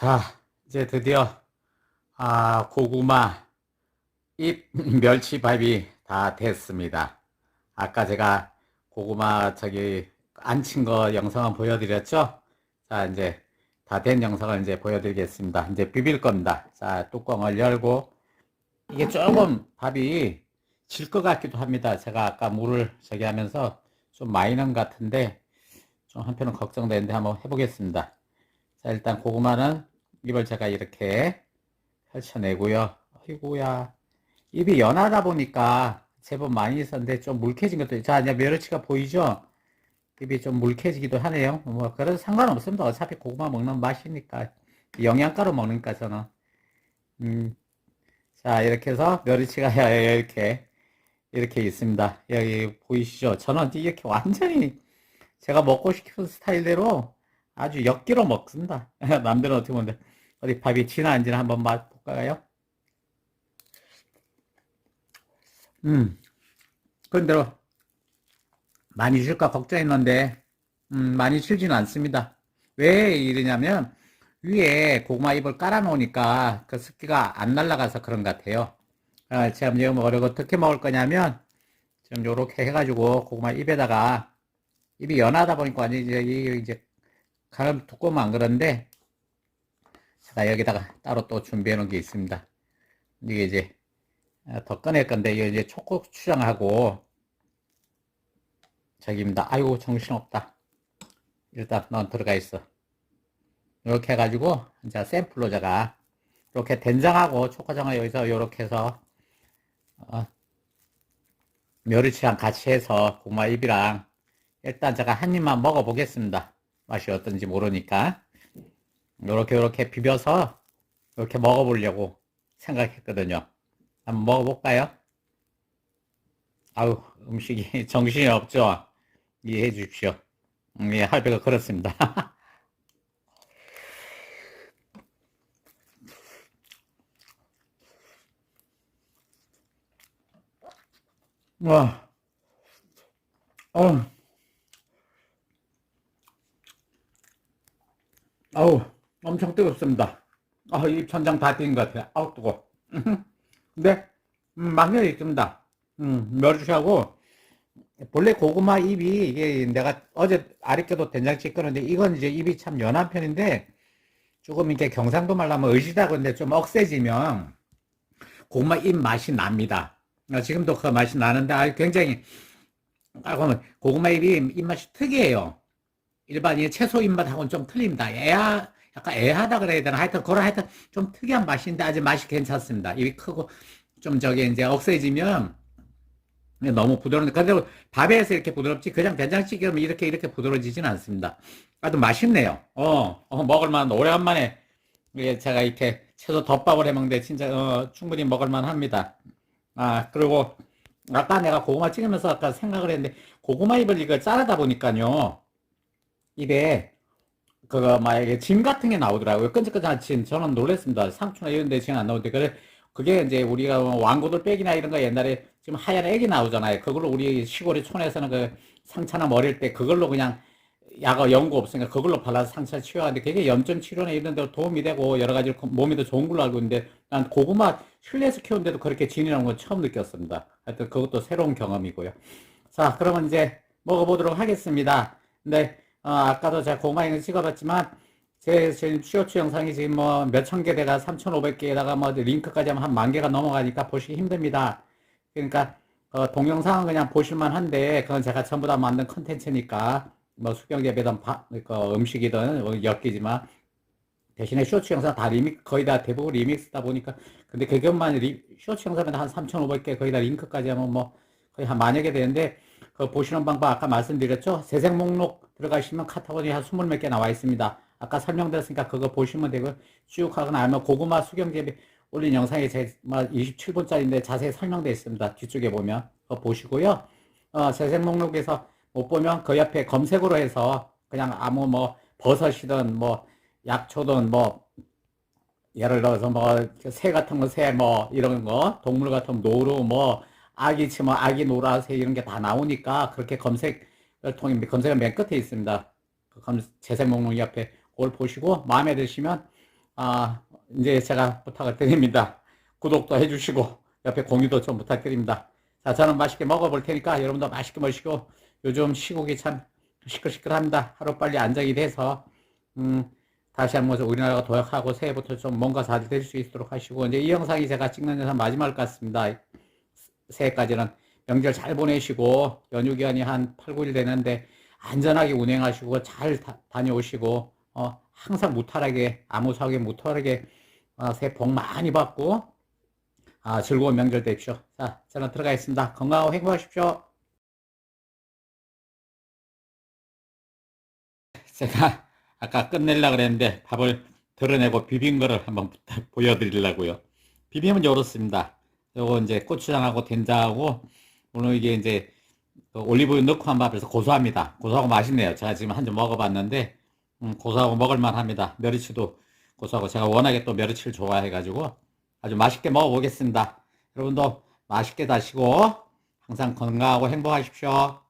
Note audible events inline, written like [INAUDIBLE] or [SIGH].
자, 이제 드디어 아, 고구마 잎 [LAUGHS] 멸치밥이 다 됐습니다. 아까 제가 고구마 저기 안 친 거 영상을 보여드렸죠? 자, 이제 다 된 영상을 이제 보여드리겠습니다. 이제 비빌 겁니다. 자, 뚜껑을 열고 이게 조금 밥이 질 것 같기도 합니다. 제가 아까 물을 저기 하면서 좀것 같은데 좀 한편은 걱정되는데 한번 해보겠습니다. 자, 일단 고구마는 입을 제가 이렇게 펼쳐내고요. 아이고야. 입이 연하다 보니까 제법 많이 있었는데 좀 물케진 것도, 있- 자, 이제 멸치가 보이죠? 입이 좀 물케지기도 하네요. 뭐, 그래도 상관없습니다. 어차피 고구마 먹는 맛이니까. 영양가로 먹으니까 저는. 음, 자, 이렇게 해서 멸치가 [LAUGHS] 이렇게, 이렇게 있습니다. 여기 보이시죠? 저는 이렇게 완전히 제가 먹고 싶은 스타일대로 아주 엿기로 먹습니다. [LAUGHS] 남들은 어떻게 보는데 어디 밥이 지나 안 지나 한번 맛 볼까요? 음, 그런대로 많이 줄까 걱정했는데 음, 많이 줄지는 않습니다. 왜 이러냐면 위에 고구마 잎을 깔아 놓으니까 그 습기가 안 날아가서 그런 것 같아요. 아, 지금 어려고 어떻게 먹을 거냐면 지금 요렇게 해가지고 고구마 잎에다가 입이 연하다 보니까 완전히 이제, 이- 이제 가름 두꺼우면 안 그런데 제가 여기다가 따로 또 준비해 놓은 게 있습니다. 이게 이제 아, 더 꺼낼 건데 이거 이제 초고추장하고 저기입니다. 아이고 정신없다. 일단 넌 들어가 있어. 이렇게 해가지고 이제 샘플로 제가 이렇게 된장하고 초고추장을 여기서 이렇게 해서 어, 멸치랑 같이 해서 고구마 잎이랑 일단 제가 한 입만 먹어보겠습니다. 맛이 어떤지 모르니까. 요렇게 요렇게 비벼서 이렇게 먹어보려고 생각했거든요. 한번 먹어볼까요? 아우, 음식이 [LAUGHS] 정신이 없죠? 이해해 주십시오. 음, 예, 할배가 그렇습니다. [LAUGHS] 와, 어. 아우, 엄청 뜨겁습니다. 아, 입 천장 다 뛴 것 같아요. 아우, 뜨거. 근데, 음, 맛이 있습니다. 음, 멸치하고, 본래 고구마 잎이, 이게 내가 어제 아랫게도 된장찌개 끓였는데, 이건 이제 입이 참 연한 편인데, 조금 이렇게 경상도 말로 하면 의시다 그런데 좀 억세지면, 고구마 잎 맛이 납니다. 아, 지금도 그 맛이 나는데, 아, 굉장히, 아, 그러면 고구마 잎이 입맛이 특이해요. 일반 이 채소 입맛하고는 좀 틀립니다. 애하, 약간 애하다 그래야 되나? 하여튼, 그런 하여튼 좀 특이한 맛인데 아주 맛이 괜찮습니다. 입이 크고, 좀 저기 이제 억세지면 너무 부드러운데, 근데 밥에서 이렇게 부드럽지, 그냥 된장찌개면 이렇게 이렇게 부드러워지진 않습니다. 아주 맛있네요. 어, 어, 먹을만, 오래간만에 예, 제가 이렇게 채소 덮밥을 해 먹는데 진짜 어, 충분히 먹을만 합니다. 아, 그리고 아까 내가 고구마 찍으면서 아까 생각을 했는데, 고구마 잎을 이걸 자르다 보니까요. 입에 그거 만약에 진 같은 게 나오더라고요. 끈적끈적한 진. 저는 놀랬습니다. 상추나 이런 데진안 나오는데 그래 그게 이제 우리가 뭐 왕고들 빼기나 이런 거 옛날에 지금 하얀 액이 나오잖아요. 그걸로 우리 시골의 촌에서는 그 상처나 머릴 때 그걸로 그냥 약어 연고 없으니까 그걸로 발라서 상처 치료하는데 그게 염증 치료나 이런 데 도움이 되고 여러 가지 몸에도 좋은 걸로 알고 있는데 난 고구마 실내에서 키우는데도 그렇게 진이 나온 건 처음 느꼈습니다. 하여튼 그것도 새로운 경험이고요. 자, 그러면 이제 먹어보도록 하겠습니다. 근데 어, 아까도 제가 고구마를 찍어봤지만 제 지금 쇼츠 영상이 지금 뭐 몇천 개대가 3,500개에다가 뭐 링크까지 하면 한 만 개가 넘어가니까 보시기 힘듭니다. 그러니까 어, 동영상은 그냥 보실만 한데 그건 제가 전부 다 만든 컨텐츠니까 뭐 수경재배든 바- 그 음식이든 뭐 엮이지만 대신에 쇼츠 영상 다 리믹 거의 다 대부분 리믹스다 보니까 근데 그것만 리, 쇼츠 영상은 한 3,500개 거의 다 링크까지 하면 뭐 거의 한 만여 개 되는데 그 보시는 방법 아까 말씀드렸죠? 재생 목록 들어가시면 카테고리 한 20몇 개 나와 있습니다. 아까 설명드렸으니까 그거 보시면 되고 쭉 하거나 아니면 고구마 수경재배 올린 영상이 제 27분짜리인데 자세히 설명되어 있습니다. 뒤쪽에 보면 그거 보시고요. 어, 재생 목록에서 못 보면 그 옆에 검색으로 해서 그냥 아무 뭐 버섯이든 뭐 약초든 뭐 예를 들어서 뭐 새 같은 거 새 뭐 이런 거 동물 같은 거 노루 뭐 아기치 뭐 아기 노라새 이런 게 다 나오니까 그렇게 검색을 통해 검색은 맨 끝에 있습니다. 그검 재생 목록 옆에 그걸 보시고 마음에 드시면 아, 이제 제가 부탁을 드립니다. 구독도 해주시고, 옆에 공유도 좀 부탁드립니다. 자, 저는 맛있게 먹어볼 테니까 여러분도 맛있게 먹으시고, 요즘 시국이 참 시끌시끌합니다. 하루빨리 안정이 돼서, 음, 다시 한번 우리나라가 도약하고 새해부터 좀 뭔가 잘 될 수 있도록 하시고, 이제 이 영상이 제가 찍는 영상 마지막일 것 같습니다. 새해까지는 명절 잘 보내시고, 연휴 기간이 한 8, 9일 되는데, 안전하게 운행하시고, 잘 다, 다녀오시고, 어, 항상 무탈하게, 아무 사고에 무탈하게, 어, 새해 복 많이 받고, 아, 즐거운 명절 되십시오. 자, 저는 들어가겠습니다. 건강하고 행복하십시오. 제가 아까 끝내려고 그랬는데 밥을 덜어내고 비빈 거를 한번 [LAUGHS] 보여드리려고요. 비빔은 이렇습니다. 요거 이제 고추장하고 된장하고 오늘 이게 이제 그 올리브유 넣고 한 밥에서 고소합니다. 고소하고 맛있네요. 제가 지금 한 점 먹어봤는데 음, 고소하고 먹을만 합니다. 멸치도 고소하고 제가 워낙에 또 멸치를 좋아해가지고 아주 맛있게 먹어보겠습니다. 여러분도 맛있게 다시고 항상 건강하고 행복하십시오.